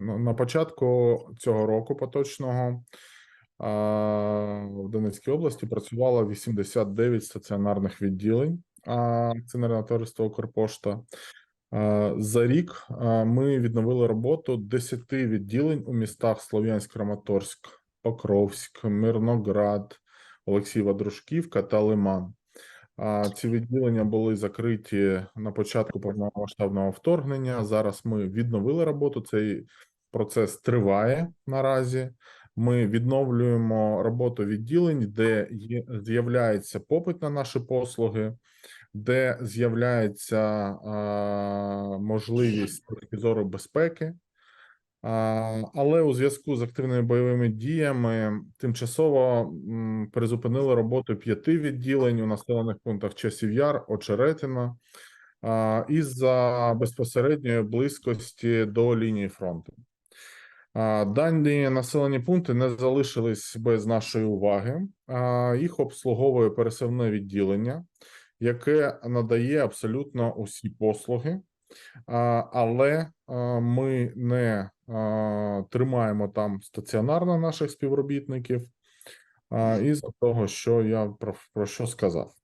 На початку цього року поточного в Донецькій області працювало 89 стаціонарних відділень акціонерного товариства Укрпошта. За рік ми відновили роботу 10 відділень у містах Слов'янськ, Краматорськ, Покровськ, Мирноград, Олексієва Дружківка та Лиман. Ці відділення були закриті на початку повномасштабного вторгнення. Зараз ми відновили роботу. Цей процес триває наразі. Ми відновлюємо роботу відділень, де з'являється попит на наші послуги, де з'являється можливість точки зору безпеки. Але у зв'язку з активними бойовими діями тимчасово призупинили роботу п'яти відділень у населених пунктах Часів Яр, Очеретина а, із-за безпосередньої близькості до лінії фронту. Дані населені пункти не залишились без нашої уваги. Їх обслуговує пересувне відділення, яке надає абсолютно усі послуги. Але ми не тримаємо там стаціонарно наших співробітників а, із-за того, що я про, про що сказав.